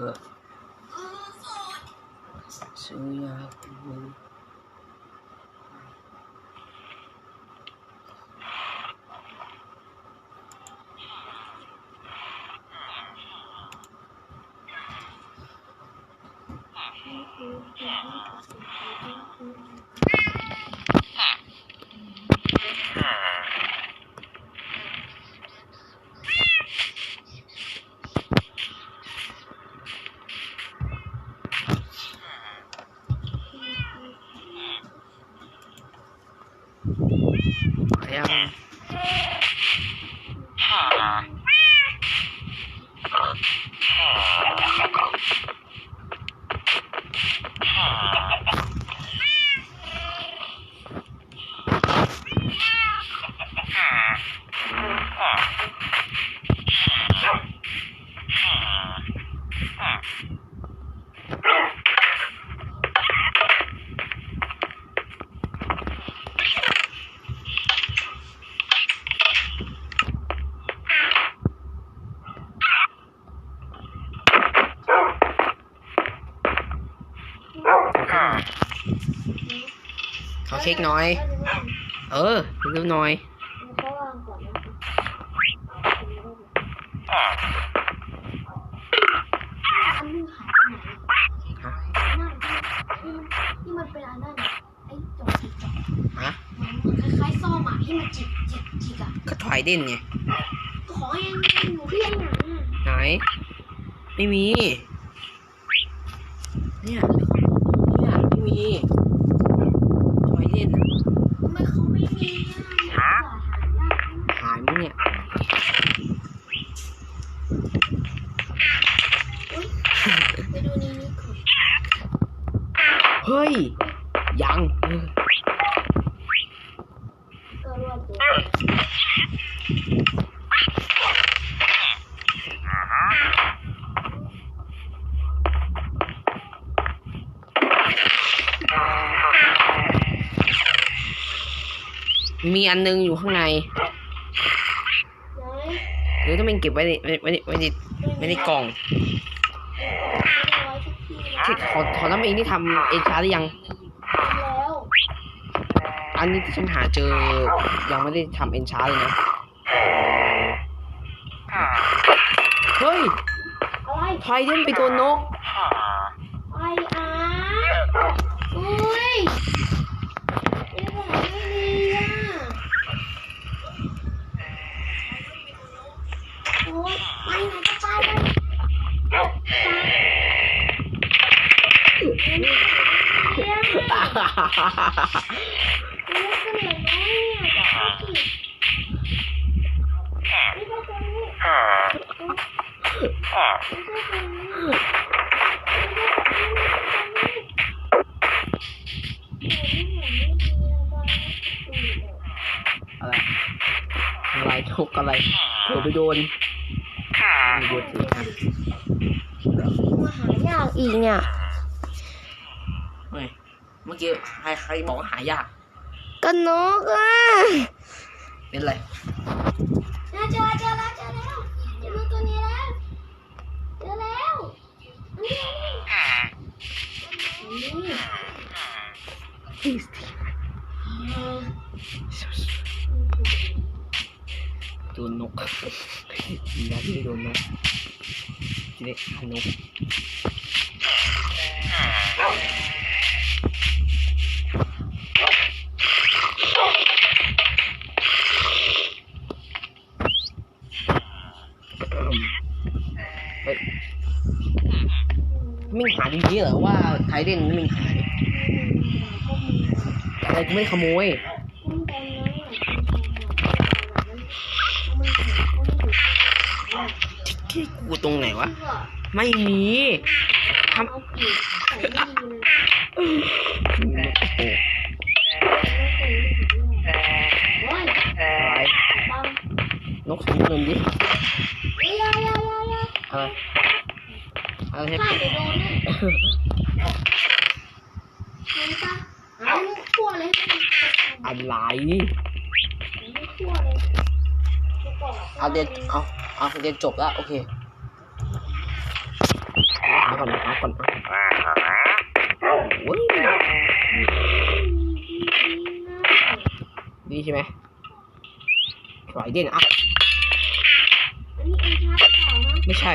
เขามาแล้วเออซื้อยาคุมมายังขอเค้กหน้อย เออเร็วๆหน่อยเขาวางก่อนนะคะอันนึงหายไปไหนฮะนั่นที่มันที่มันเป็นอันนั้นอะไอ้จอกจิกจอกฮะมันคล้ายๆซ่อมอะที่มันจิกจิกจิกอะก็ถอยเด่นไงขอเองหนูเพี้ยนหนังอะไหน ไม่มี เนี่ย เนี่ยไม่มีถอยเด่นอะ ทำไมเขาไม่มีอะหายาก หายมั้งเนี่ย อุ๊ยไปดูในนี้ก่อน เฮ้ย ยังเออ ก็รวบตัว มีอันนึงอยู่ข้างในไหนหรือต้องเป็นเก็บไว้ในไว้ไว้ในไว้ในไว้ในกล่องเอาไว้ทุกที่แล้วที่ขอขอน้ำเองที่ทำเอชาร์หรือยังแล้วอันนี้ที่ฉันหาเจอยังไม่ได้ทำเอนชาร์เลยนะ เฮ้ยอะไรไทเดนไปโดนนก ไออาร์อุ้ยนี่ผมไม่ดีอะ โอ้ยไปไหนก็ไปเลยเดี๋ยวไม่ขึ้นเลยนี่ก็ตรงนี้ไม่ใช่ตรอะไรอะไรทุกอะไรเดี๋ยวไปโดน มาหายากอีกเนี่ยเฮ้ยเมื่อกี้ใครใครบอกว่าหายากกันนกอะเป็นไรเจอเจอเจอแล้วเจอแล้วเจอตัวนี้แล้วเจอแล้วนี่นี่โดนนกดีนะที่ไม่โดนนกที่ได้ฆ่านกมิ่งหาดีๆเหรอว่าไทเดนมิ่งหายอะไรกูไม่ขโมย ที่ กูตรงไหนวะ ไม่มีทำเอาปีกใส่ไม่ดีเลยโอ้โหโอ้ยอะไรบังนกสีเงินดิเอ้ยยายายายาอะไรอะไรข้าไปโดนนั่นเห็นปะเอาลูกขั้วเลยอะไรลูกขั้วเลยเอาเรียนเอาเอาเรียนจบแล้วโอเค หาก่อนหาก่อนโอ้ยนี่ใช่ไหมไหวเด่นอะอันนี้เอ็นชาร์จเปล่านะไม่ใช่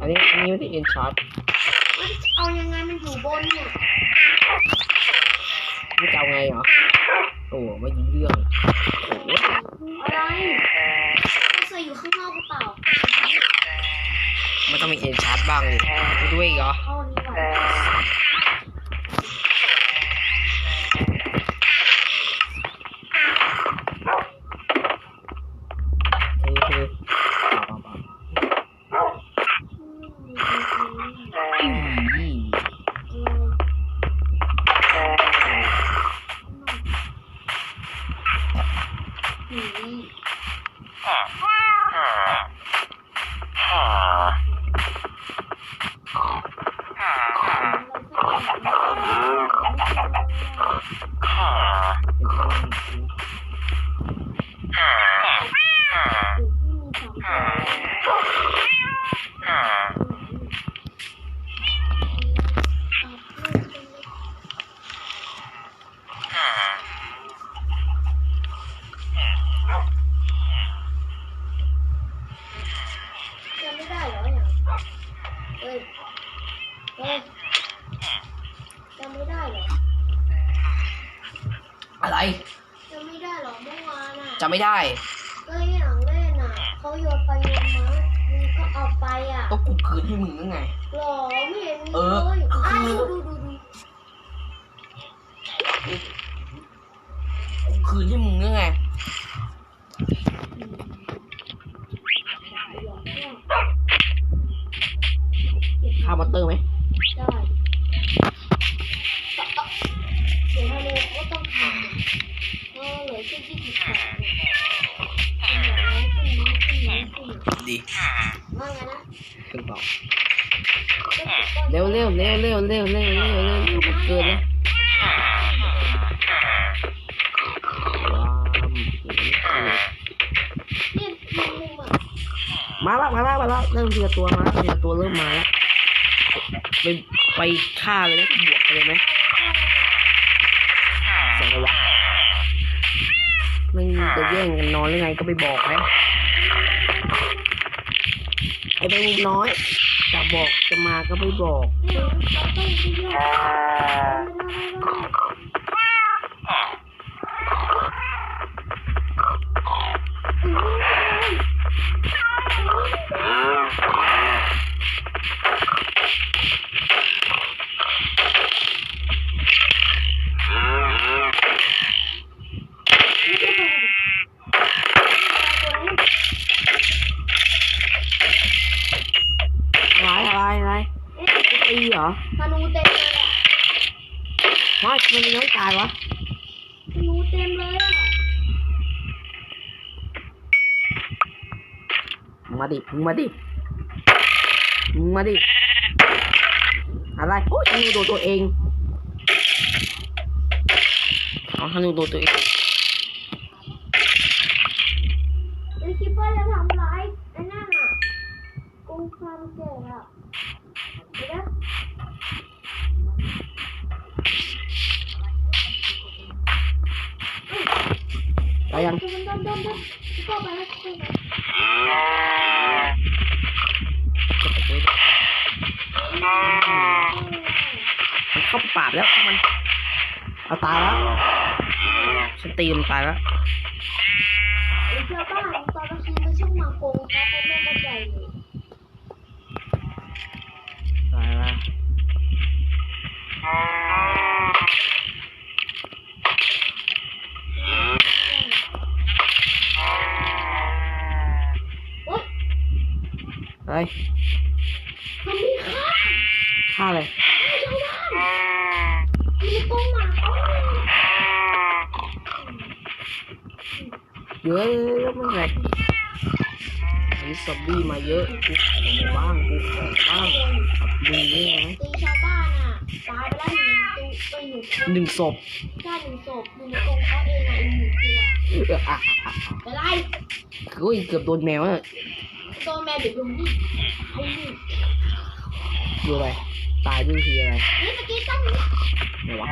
อันนี้อันนี้ไม่ได้เอ็นชาร์ดเอายังไงมันอยู่บนเนี่ยไม่จะเอาไงเหรอ โอ้ไม่ยิงเรื่องอะไรมันใส่อยู่ข้างนอกหรือเปล่า มันต้องมีเอ็นชาร์ดบ้างเลยด้วยเหรอ ไม่ได้ก็อย่างเล่นอะเขาโยนไปโยนมามึงก็เอาไปอะก็กูคืนให้มึงนั่นไงหรอไม่เห็นมีเอเลอยอะคือดูดู ริ่มทีละตัวมาละทีละตัวเริ่มมาแล้วไปไปฆ่าเลยนะบวกไปเลยไหมสียงอะไรวะไม่จะแย่งกันนอนหรือไงก็ไปบอกนะไอ้แมงมุมน้อยจะบอกจะมาก็ไม่บอก เนี่ยเราต้องไปแยก อะไรอะไรอะไรจะตีเห รอธนูเต็มเลยอะไม่ทำไมมันยังไม่ตายวะธนูเต็มเลยอะมึงมาดิมึงมาดิมึงมาดิอะไรโอ้ยธนูโดนตัวเองเอาธนูโดนตัวเอง ไปยังเดินเข้าปากแล้วมันเอาตายแล้วฉันตีมันตายแล้วไอ้าบ้าตอนกลางคืนมันชอบมาโกงเขาเขาไม่เข้าใจเลยตายแล้ว ฮ้ยมันมีข้าฆ่าเลยชาวบ้มหมาเขาเลยเยอะมันแหลกอันนี้ซอมบี้มาเยอะกูขอบ้างกูขอบ้างมึงนี่ไงตีชาวบ้านอะตายไปแล้วหนึ่งตัวหนึ่งหนึ่งศพแค่หนึ่งศพหนึ่งโกงเขาเองอะอีกหนึ่งตัวอะไรอุ้ยเกือบโดนแมวอะ ตัวแม่เด็กลงนี่ตายหนึ่งดูอะไรตายด้วยทีอะไรนี่สกีตั้งนี้ไหนวะ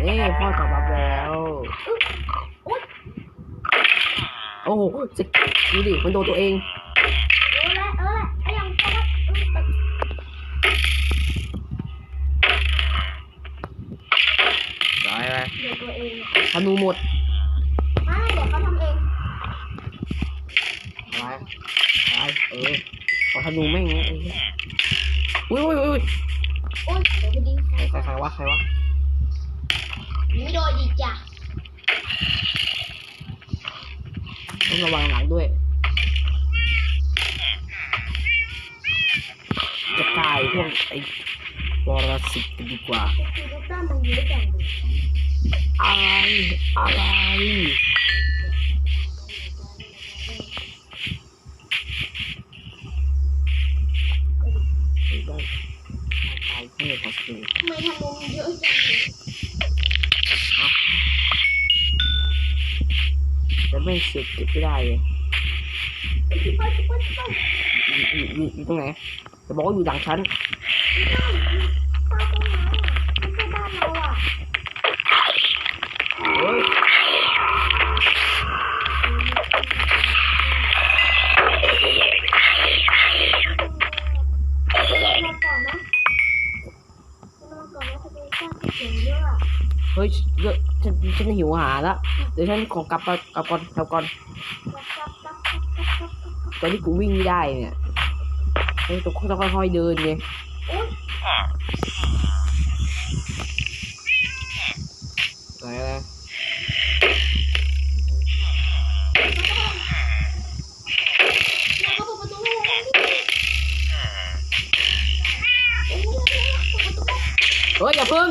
เอ้พ่อกลับมาแล้วอุ๊ยโอ้โหจะดูดิมันโดนตัวเอง เออแหละเออแหละไอ้ยังเพราะว่าเออ ได้ไหม เดี๋ยวตัวเอง ธนูหมดไม่เดี๋ยวเขาทำเองอะไรอะไรเออขอธนูแม่งไงไอ้เหี้ยอุ้ยอุ้ยอุ้ยโอ๊ยเดี๋ยวไปดิงใครใครใครวะใครวะไม่โดนอีกจ้ะต้องระวังหลังด้วยจะกลายพวกไอ้ ปรสิตกันดีกว่าอยู่ด้วยกันดิอะไรอะไรไม่ได้ตายเพื่อพอสทำไมทำลงเยอะจังเลยแล้วไม่เสียเก็บไม่ได้เลยอร์ชิปเปอร์ชิปเปอร์อยู่อยู่อยู่ตรงไหนจะบอกว่าอยู่หลังชั้น ป้าต้นไม้อะไม่ใช่บ้านเราอะเฮ้ยเสียงเยอะอะเฮ้ยเยอะฉันฉันหิวอาหารละเดี๋ยวฉันขอกลับไปกลับก่อนกลับก่อนตอนนี้กูวิ่งไม่ได้เนี่ยเฮ้ยต้องต้องค่อยๆเดินไง โอ๊ยไหนอ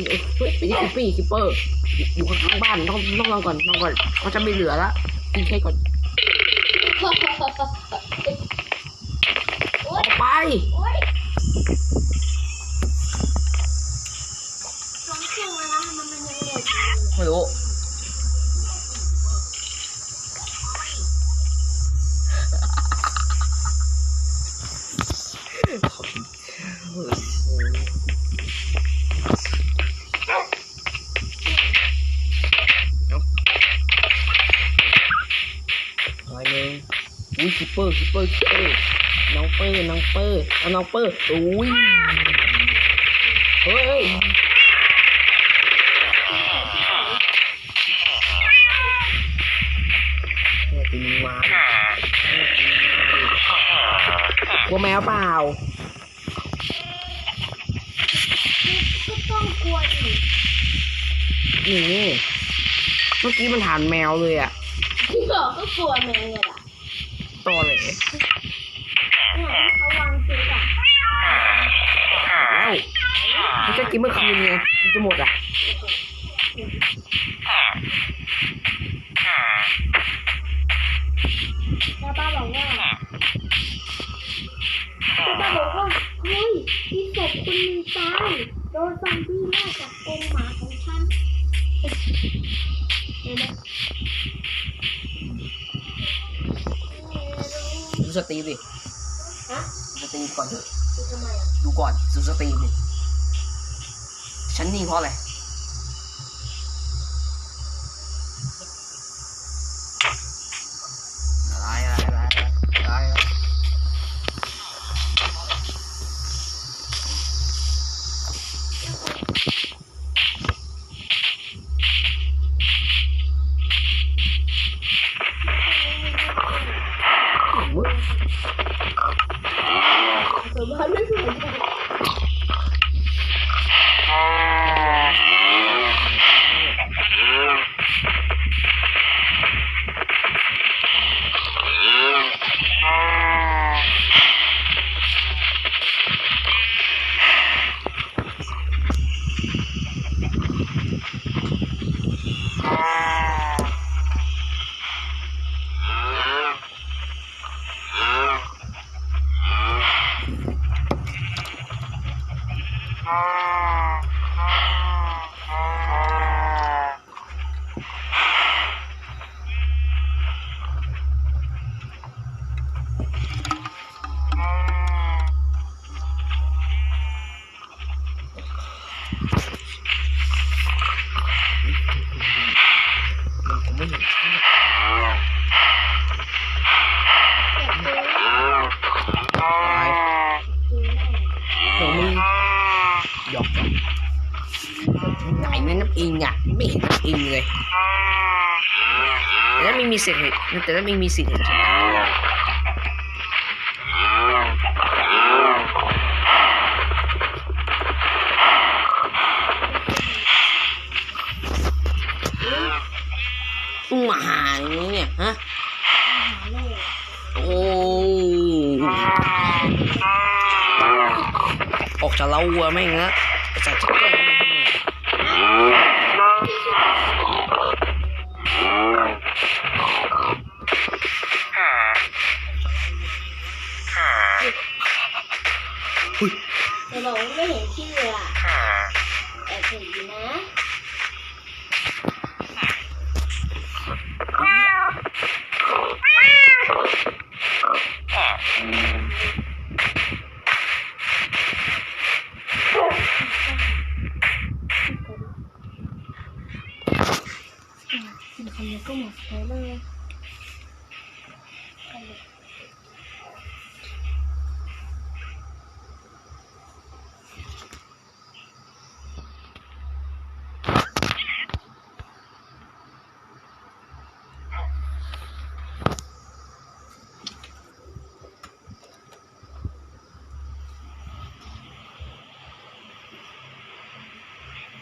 ีเฮ้ยไม่ใช่คิปปี้คิปเปอร์อยู่ข้างๆบ้านต้องต้องลองก่อนลองก่อนเขาจะไม่เหลือละกินแค่ก่อนออกไป โอ๊ย ปเปอร์คิปเปอร์คิปเปอร์น้องเปอร์น้องเปอร์เอาน้องเปอร์อุ้ยเฮ้ยตีมาแม่ตีมากลัวแมวเปล่าก็ต้องกลัวดินี่เมื่อกี้มันฐานแมวเลยอะที่บอกก็กลัวแมง ไม่เห็นอิงเลยแต่ถ้าไม่มีสิทธิ์เห็นแต่ถ้าไม่มีสิทธิ์เห็นฉันมึงมาหาอย่างนี้เนี่ยฮะโอ้ออกจากเราวัวไม่งละจากจะแก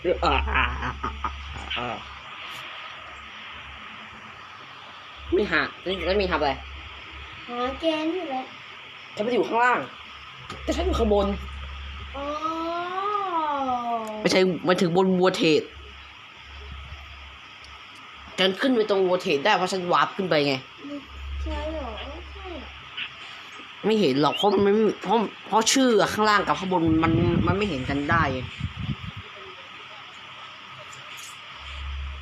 ไม่หาแล้วมีทำอะไรหาแกนี่แหละฉันไม่ได้อยู่ข้างล่าง แต่ฉันอยู่ข้างบน อ๋อไม่ใช่มาถึงบนวัวเทศฉันขึ้นไปตรงวัวเทศได้เพราะฉันวาร์ปขึ้นไปไง ใช่เหรอใช่ไม่เห็นหรอกเพราะมันไม่เพราะเพราะชื่อข้างล่างกับข้างบนมันมันไม่เห็นกันได้ไง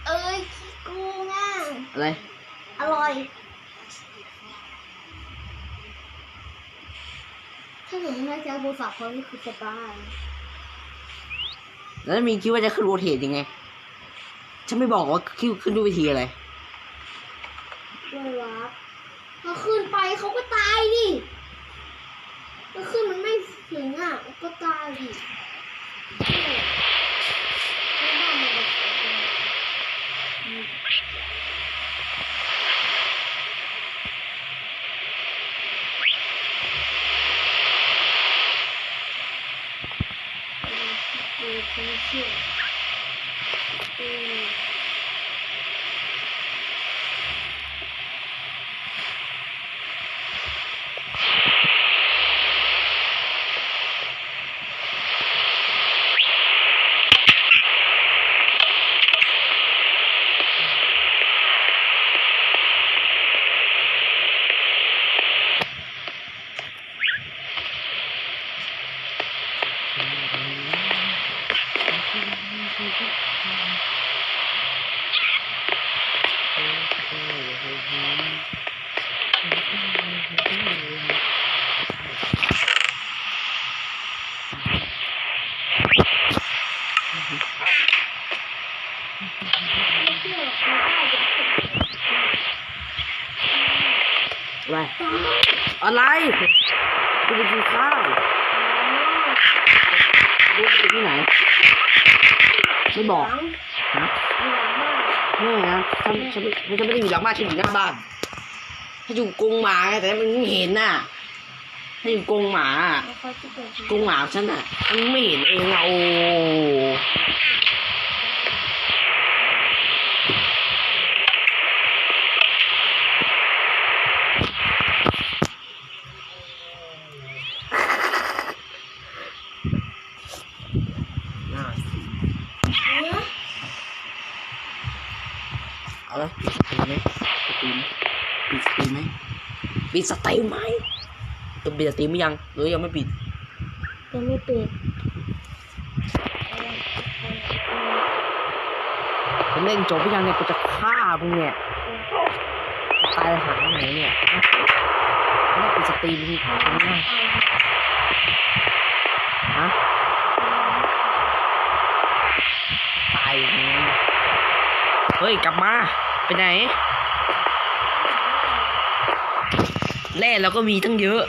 เอ้ยขี้โกูง่ะ อะไร อร่อย ถ้าหนูไม่ใช้บูฝากเขานี่คือจะบ้าแล้วมีคิดว่าจะขึ้นวัวเทศยังไง ฉันไม่บอกว่าขึ้นขึ้นด้วยวิธีอะไรด้วยวับพอขึ้นไปเขาก็ตายดิก็ขึ้นมันไม่ถึงอะก็ตายดิไม่บ้ามันแบบนี้ ดูฉันเชื่ออืม ไม่เชื่อหรอกมันได้จะเป็น อะไร ตามมา อะไรกูไปกินข้าวกูไปที่ไหน ไม่บอกหลังฮะหลังบ้านไม่นะฉันฉันฉันไม่ได้อยู่หลังบ้านฉันอยู่หน้าบ้านถ้าอยู่กรงหมาไงแต่มันไม่เห็นน่ะถ้าอยู่กรงหมากรงหมาฉันน่ะมันไม่เห็นเองอะโอ้น่า เนื้อ เอาละปิดสตรีมไหมสตรีมปิดสตรีมไหม ปิดสตรีมไหมจะปิดสตรีมไหมยัง หรือยังไม่ปิด ยังไม่ปิด ผมเล่นจบหรือยังเนี่ยกูจะฆ่ามึงเนี่ยตายหาไหนเนี่ยไม่ได้ปิดสตรีมทีทำไงฮะตายอย่างนี้เฮ้ย กลับมา ไปไหน แร่เราก็มีตั้งเยอะ